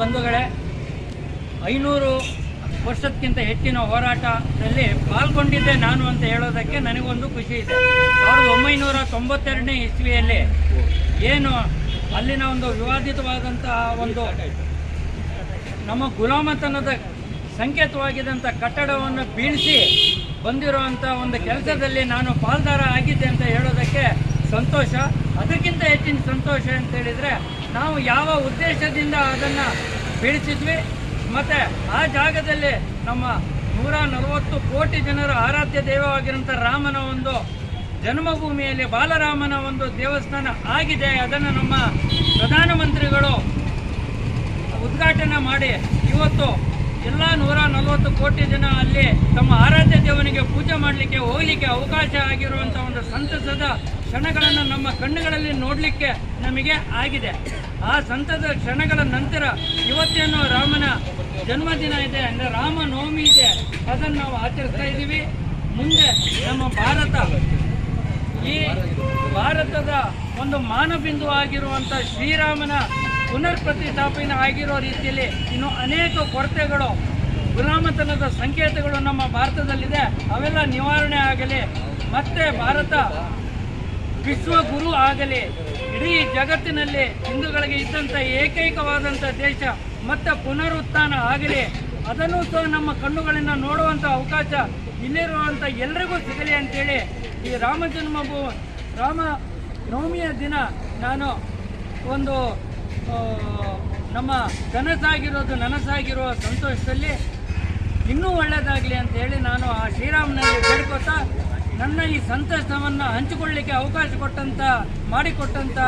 ಬಂಧುಗಳೇ, ಐನೂರು ವರ್ಷಕ್ಕಿಂತ ಹೆಚ್ಚಿನ ಹೋರಾಟದಲ್ಲಿ ಪಾಲ್ಗೊಂಡಿದ್ದೆ ನಾನು ಅಂತ ಹೇಳೋದಕ್ಕೆ ನನಗೊಂದು ಖುಷಿ ಇದೆ. ಸಾವಿರದ ಒಂಬೈನೂರ ತೊಂಬತ್ತೆರಡನೇ ಇಸ್ವಿಯಲ್ಲಿ ಏನು ಅಲ್ಲಿನ ಒಂದು ವಿವಾದಿತವಾದಂತಹ ಒಂದು ನಮ್ಮ ಗುಲಾಮತನದ ಸಂಕೇತವಾಗಿದ್ದಂಥ ಕಟ್ಟಡವನ್ನು ಬೀಳಿಸಿ ಬಂದಿರುವಂಥ ಒಂದು ಕೆಲಸದಲ್ಲಿ ನಾನು ಪಾಲ್ದಾರ ಆಗಿದ್ದೆ ಅಂತ ಹೇಳೋದಕ್ಕೆ ಸಂತೋಷ. ಅದಕ್ಕಿಂತ ಹೆಚ್ಚಿನ ಸಂತೋಷ ಅಂತ ಹೇಳಿದರೆ ನಾವು ಯಾವ ಉದ್ದೇಶದಿಂದ ಅದನ್ನು ಬೀಳಿಸಿದ್ವಿ ಮತ್ತು ಆ ಜಾಗದಲ್ಲಿ ನಮ್ಮ ನೂರ ನಲವತ್ತು ಕೋಟಿ ಜನರ ಆರಾಧ್ಯ ದೈವವಾಗಿರುವಂಥ ರಾಮನ ಒಂದು ಜನ್ಮಭೂಮಿಯಲ್ಲಿ ಬಾಲರಾಮನ ಒಂದು ದೇವಸ್ಥಾನ ಆಗಿದೆ. ಅದನ್ನು ನಮ್ಮ ಪ್ರಧಾನಮಂತ್ರಿಗಳು ಉದ್ಘಾಟನೆ ಮಾಡಿ ಇವತ್ತು ಎಲ್ಲ ನೂರ ನಲವತ್ತು ಕೋಟಿ ಜನ ಅಲ್ಲಿ ತಮ್ಮ ಆರಾಧ್ಯ ದೇವನಿಗೆ ಪೂಜೆ ಮಾಡಲಿಕ್ಕೆ ಹೋಗಲಿಕ್ಕೆ ಅವಕಾಶ ಆಗಿರುವಂಥ ಒಂದು ಸಂತಸದ ಕ್ಷಣಗಳನ್ನು ನಮ್ಮ ಕಣ್ಣುಗಳಲ್ಲಿ ನೋಡಲಿಕ್ಕೆ ನಮಗೆ ಆಗಿದೆ. ಆ ಸಂತದ ಕ್ಷಣಗಳ ನಂತರ ಇವತ್ತೇನು ರಾಮನ ಜನ್ಮದಿನ ಇದೆ ಅಂದರೆ ರಾಮನವಮಿ ಇದೆ. ಅದನ್ನು ನಾವು ಆಚರಿಸ್ತಾ ಇದ್ದೀವಿ. ಮುಂದೆ ನಮ್ಮ ಭಾರತ. ಈ ಭಾರತದ ಒಂದು ಮಾನಬಿಂದು ಆಗಿರುವಂಥ ಶ್ರೀರಾಮನ ಪುನರ್ ಪ್ರತಿಷ್ಠಾಪನೆ ಆಗಿರೋ ರೀತಿಯಲ್ಲಿ ಇನ್ನು ಅನೇಕ ಕೊರತೆಗಳು ಗುಲಾಮತನದ ಸಂಕೇತಗಳು ನಮ್ಮ ಭಾರತದಲ್ಲಿದೆ. ಅವೆಲ್ಲ ನಿವಾರಣೆ ಆಗಲಿ. ಮತ್ತೆ ಭಾರತ ವಿಶ್ವಗುರು ಆಗಲಿ, ಇಡೀ ಜಗತ್ತಿನಲ್ಲಿ ಹಿಂದೂಗಳಿಗೆ ಇದ್ದಂಥ ಏಕೈಕವಾದಂಥ ದೇಶ ಮತ್ತೆ ಪುನರುತ್ಥಾನ ಆಗಲಿ, ಅದನ್ನು ಸಹ ನಮ್ಮ ಕಣ್ಣುಗಳನ್ನು ನೋಡುವಂಥ ಅವಕಾಶ ಇಲ್ಲಿರುವಂಥ ಎಲ್ರಿಗೂ ಸಿಗಲಿ ಅಂತೇಳಿ ಈ ರಾಮ ಜನ್ಮಭೂ, ರಾಮ ನವಮಿಯ ದಿನ ನಾನು ಒಂದು ನಮ್ಮ ಕನಸಾಗಿರೋದು ನನಸಾಗಿರುವ ಸಂತೋಷದಲ್ಲಿ ಇನ್ನೂ ಒಳ್ಳೆಯದಾಗಲಿ ಅಂತ ಹೇಳಿ ನಾನು ಆ ಶ್ರೀರಾಮನಲ್ಲಿ ಬೇಡ್ಕೋತಾ ನನ್ನ ಈ ಸಂತಸವನ್ನು ಹಂಚಿಕೊಳ್ಳಿಕ್ಕೆ ಅವಕಾಶ ಕೊಟ್ಟಂತ ಮಾಡಿಕೊಟ್ಟಂತ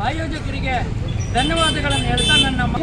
ಆಯೋಜಕರಿಗೆ ಧನ್ಯವಾದಗಳನ್ನು ಹೇಳ್ತಾ ನನ್ನ ಮ-